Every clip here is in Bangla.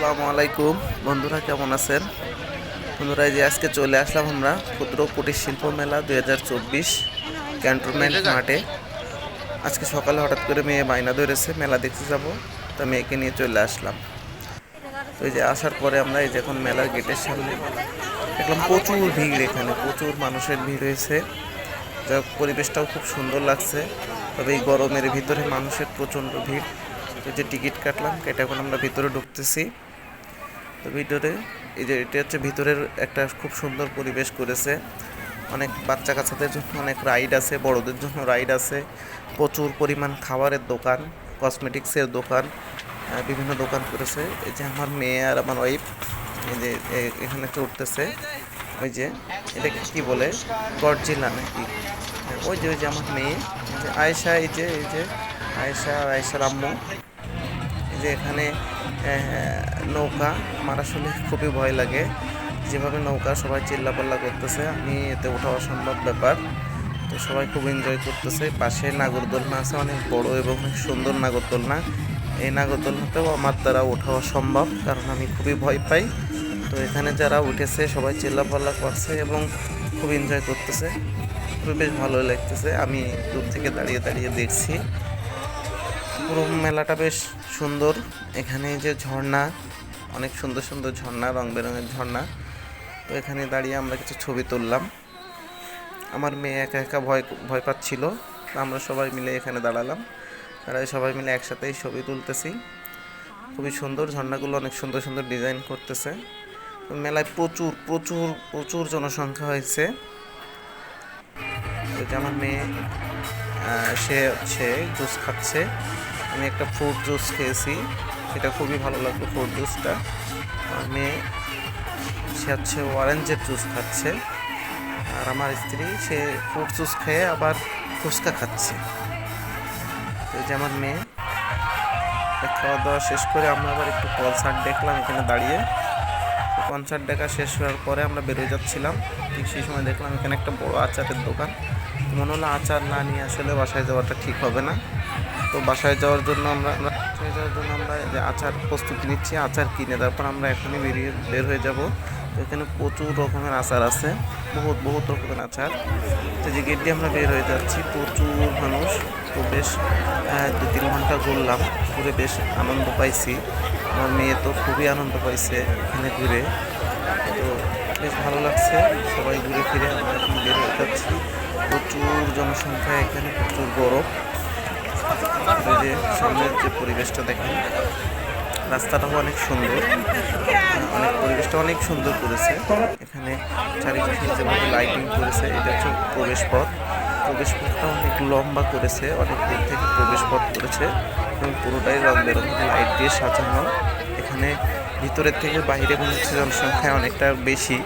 আসসালামু আলাইকুম। বন্ধুরা, কেমন আছেন? বন্ধুরা যে আজকে চলে আসলাম আমরা ক্ষুদ্র কুটির শিল্প মেলা দুই হাজার চব্বিশ ক্যান্টনমেন্ট মাঠে। আজকে সকালে হঠাৎ করে মেয়ে বায়না ধরেছে, মেলা দেখতে যাব। তা মেয়েকে নিয়ে চলে আসলাম। তো এই যে আসার পরে আমরা এই যে এখন মেলার গেটের সামনে দেখলাম প্রচুর ভিড় এখানে, প্রচুর মানুষের ভিড় হয়েছে। যা পরিবেশটাও খুব সুন্দর লাগছে। তবে এই গরমের ভিতরে মানুষের প্রচণ্ড ভিড়। তো যে টিকিট কাটলাম, কেটে এখন আমরা ভিতরে ঢুকতেছি। তো ভিতরে এই যে এটা হচ্ছে ভিতরের একটা খুব সুন্দর পরিবেশ করেছে। অনেক বাচ্চা কাচ্চাদের জন্য অনেক রাইড আছে বড়দের জন্য রাইড আছে। প্রচুর পরিমাণ খাবারের দোকান কসমেটিক্সের দোকান বিভিন্ন দোকান করেছে। এই যে আমার মেয়ে আর আমার ওয়াইফ এই যে এখানে চড়তেছে ওই যে এটাকে কি বলে? গরজিলা নাকি? হ্যাঁ, ওই যে ওই যে আমার মেয়ে। যে আয়েশা এই যে এই যে আয়েশা আয়েশার আম্মু। যে এখানে নৌকা আমার আসলে খুবই ভয় লাগে। যেভাবে নৌকা সবাই চিল্লাপাল্লা করতেছে, আমি এতে ওঠা অসম্ভব ব্যাপার। তো সবাই খুব এনজয় করতেছে। পাশে নাগরদোলনা আছে, অনেক বড় এবং অনেক সুন্দর নাগরদোলনা। এই নাগরদোলনাতেও আমার দ্বারা ওঠা অসম্ভব, কারণ আমি খুবই ভয় পাই। তো এখানে যারা উঠেছে, সবাই চিল্লাপাল্লা করছে এবং খুব এনজয় করতেছে। খুবই বেশ ভালো লাগতেছে। আমি দূর থেকে দাঁড়িয়ে দাঁড়িয়ে দেখছি। পুরো মেলাটা বেশ সুন্দর। এখানে যে ঝর্ণা, অনেক সুন্দর সুন্দর ঝর্ণা রং বেরঙের ঝর্ণা। তো এখানে দাঁড়িয়ে আমরা কিছু ছবি তুললাম। আমার মেয়ে একা একা ভয় ভয় পাচ্ছিল। আমরা সবাই মিলে এখানে দাঁড়ালাম। দাঁড়ায় সবাই মিলে একসাথেই ছবি তুলতেছি। খুবই সুন্দর ঝর্ণাগুলো অনেক সুন্দর সুন্দর ডিজাইন করতেছে। মেলায় প্রচুর প্রচুর প্রচুর জনসংখ্যা হয়েছে। আমার মেয়ে সে হচ্ছে জুস খাচ্ছে। আমি একটা ফ্রুট জুস খেয়েছি। সেটা খুবই ভালো লাগল ফ্রুট জুসটা মেয়ে সে হচ্ছে অরেঞ্জের জুস খাচ্ছে। আর আমার স্ত্রী, সে ফ্রুট জুস খেয়ে আবার ফুচকা খাচ্ছে। তো যে আমার মেয়ে খাওয়া দাওয়া শেষ করে আমরা আবার একটু কনসার্ট দেখলাম এখানে দাঁড়িয়ে। কনসার্ট দেখা শেষ হওয়ার পরে আমরা বেরোয় যাচ্ছিলাম। ঠিক সেই সময় দেখলাম এখানে একটা বড় আচারের দোকান। মনে হলো আচার না নিয়ে আসলে বাসায় যাওয়াটা ঠিক হবে না। তো বাসায় যাওয়ার জন্য আমরা বাসায় যাওয়ার জন্য আমরা যে আচার প্রস্তুতি নিচ্ছি, আচার কিনে তারপর আমরা এখনই বেরিয়ে বের হয়ে যাব। তো এখানে প্রচুর রকমের আচার আছে, বহুত বহুত রকমের আচার। তো যে গেট দিয়ে আমরা বের হয়ে যাচ্ছি, প্রচুর মানুষ। তো বেশ দু তিন ঘণ্টা ঘুরলাম, ঘুরে বেশ আনন্দ পাইছি। আমার মেয়ে তো খুবই আনন্দ পাইছে এখানে ঘুরে। তো বেশ ভালো লাগছে, সবাই ঘুরে ফিরে আমরা এখন বের হয়ে যাচ্ছি। প্রচুর জনসংখ্যা এখানে, প্রচুর গরম। যে সামনের যে পরিবেশটা দেখেন রাস্তাটাও অনেক সুন্দর। অনেক পরিবেশটা অনেক সুন্দর করেছে। এখানে চারিপাশে যেভাবে লাইটিং করেছে, এটা হচ্ছে প্রবেশ পথ প্রবেশ পথটা অনেক লম্বা করেছে, অনেক দূর থেকে প্রবেশ পথ করেছে এবং পুরোটাই রং বেরঙের লাইট দিয়ে সাজানো। এখানে ভিতরের থেকে বাইরে হচ্ছে জনসংখ্যা অনেকটা বেশি।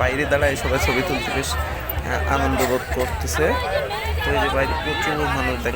বাইরে দাঁড়ায় সবাই ছবি তুলতে বেশ আনন্দ বোধ করতেছে। তো এই যে বাইরে প্রচুর মানুষ দেখ